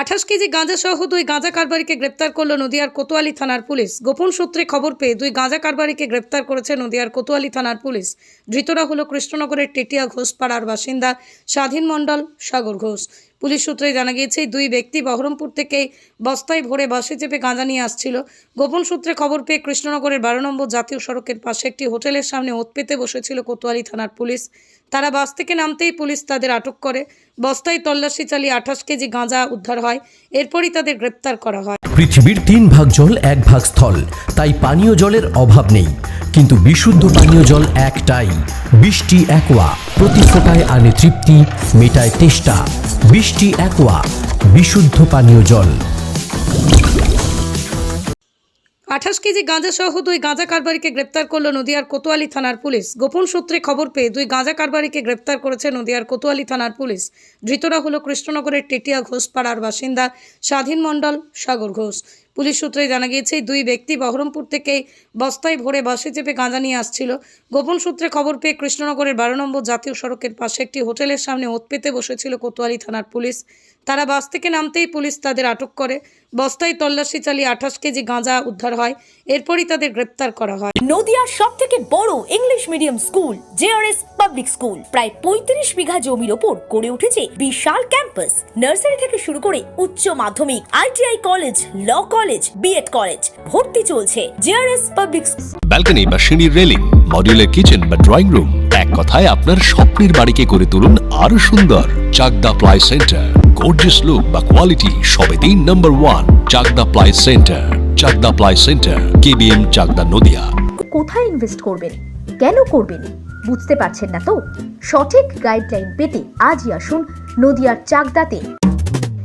আঠাশ কেজি গাঁজা সহ দুই গাঁজা কারবারিকে গ্রেপ্তার করল নদিয়ার কোতোয়ালি থানার পুলিশ। গোপন সূত্রে খবর পেয়ে দুই গাঁজা কারবারিকে গ্রেপ্তার করেছে নদিয়ার কোতোয়ালি থানার পুলিশ। ধৃতরা হল কৃষ্ণনগরের টেটিয়া ঘোষপাড়ার বাসিন্দা স্বাধীন মণ্ডল সাগর ঘোষ। পুলিশ সূত্রে জানা গিয়েছে দুই ব্যক্তি বহরমপুর থেকে বস্তায় ভরে বাসে চেপে গাঁজা নিয়ে আসছিল। গোপন সূত্রে খবর পেয়ে কৃষ্ণনগরের বারো নম্বর জাতীয় সড়কের পাশে একটি হোটেলের সামনে ওত পেতে বসেছিল কোতোয়ালি থানার পুলিশ। তারা বাস থেকে নামতেই পুলিশ তাদের আটক করে। বস্তায় তল্লাশি চালিয়ে আঠাশ কেজি গাঁজা উদ্ধার হয়। এরপরই তাদের গ্রেপ্তার করা হয়। পৃথিবীর তিন ভাগ জল, এক ভাগ স্থল। তাই পানীয় জলের অভাব নেই। কিন্তু বিশুদ্ধ পানীয় জল একটাই। বৃষ্টি, একোয়া। প্রতি ফোটায় আনে তৃপ্তি, মেটায় তেষ্টা। বৃষ্টি অ্যাকোয়া, বিশুদ্ধ পানীয় জল। আঠাশ কেজি গাঁজা সহ দুই গাঁজা কারবারিকে গ্রেপ্তার করল নদিয়ার কোতোয়ালি থানার পুলিশ। গোপন সূত্রে খবর পেয়ে দুই গাঁজা কারবারিকে গ্রেপ্তার করেছে নদিয়ার কোতোয়ালি থানার পুলিশ। ধৃতরা হল কৃষ্ণনগরের টেটিয়া ঘোষপাড়ার বাসিন্দা স্বাধীন মণ্ডল সাগর ঘোষ। পুলিশ সূত্রে জানা গিয়েছে দুই ব্যক্তি বহরমপুর থেকে বস্তায় ভরে বাসে চেপে গাঁজা নিয়ে আসছিল। গোপন সূত্রে খবর পেয়ে কৃষ্ণনগরের বারো নম্বর জাতীয় সড়কের পাশে একটি হোটেলের সামনে ওত পেতে বসেছিল কোতোয়ালি থানার পুলিশ। তারা বাস থেকে নামতেই পুলিশ তাদের আটক করে। বস্তায় তল্লাশি চালিয়ে আঠাশ কেজি গাঁজা উদ্ধার হয়। এরপরই তাদের গ্রেপ্তার করা হয়। নদিয়ার সব থেকে বড় English medium school, JRS public school. প্রায় পঁয়ত্রিশ বিঘা জমির ওপর গড়ে উঠেছে বিশাল ক্যাম্পাস। নার্সারি থেকে শুরু করে উচ্চ মাধ্যমিক, ITI college, law college B Ed college ভর্তি চলছে জেআরএস পাবলিক ব্যালকনি বা সিঁড়ির রেলিং মডিউলার কিচেন বা ড্রয়িং রুম এক কথায় আপনার স্বপ্নের বাড়িকে করে তুলুন আরও সুন্দর। Chakdah ply centre gorgeous look বা কোয়ালিটি সবে তিন নম্বর one Chakdah ply centre Chakdah ply centre KBM Chakdah Nadia. কোথায় ইনভেস্ট করবেন? কেন করবেন? বুঝতে পারছেন না তো? সঠিক গাইডলাইন পেতে আজই আসুন নদিয়ার চাকদাতে।